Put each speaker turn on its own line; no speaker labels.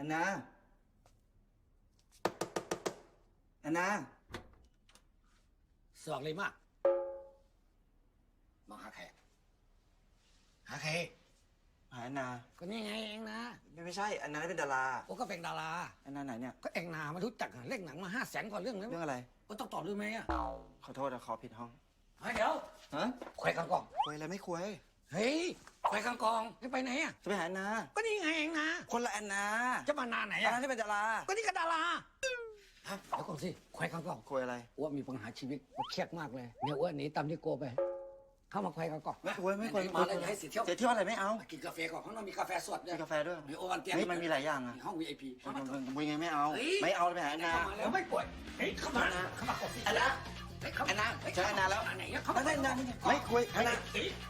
อนนาแอนนา
สอกเลยมากมาหาใครหาใคร
หาแอนนา
ก็นี่ไงเองนะ
ไม่ไม่ใช่แอนนาเป็นดารา
โอ้ก็เป็นดารา
แอนนาไหนเนี่ย
ก็เองนามารู้จักอะเล่นหนังมาห้าแสนกว่าเรื่องแล้ว
เรื่องอะไร
ก็ต้องตอบด้วยไหมอะ
ขอโทษนะขอผิดห้อง
เฮ้ยเดี๋ยว
ฮะ
ควายกังกอง
คุยอะไรไม่คุย
เฮ้ย ควายกังกองจะไปไหนอะ
จะไปหาแอนนา
ก็นี่ไงเองนะ
คนละแอนนา
จะมานานไหน
แอน
อะ
นาที่เป็นดารา
ก็นี่ก็ดาราฮะเดี๋ยวก่อนสิควายกังกอง
คุยอะไร
อ้วนมีปัญหาชีวิตอ้วนเครียดมากเลยเนี่ยอ้วนหนีตามที่โกไป เข้ามาควายกังกอง
ไม่คุยไม่คุย
หนๆมาแล้วอย่าให้เสียเที่ยว
เสียเที่ยวอะไรไม่เอา
กินกาแฟก่อนข้างนอกมีกาแฟสดด้วย
มีกาแฟด้วย
มีโอวันเตียง
เฮ้ยมันมีหลายอย่างอะ
ห้อง VIP เข้ามา
มึงยังไม่เอา
เฮ้ย
ไม่เอาเลยไปหาแอนนา
เข้ามาแล้วไม่ป่วยเฮ้ยเข้ามาเข้ามาก่อนสิ
แอนนา
เฮ้ยเข้ามา
แอนนา
เฮ้ย
เจอแอนนาแล้ว
ไหนอะเข้ามา
แอนนาไม่คุยแอนนา
เฮ้ยอ้าว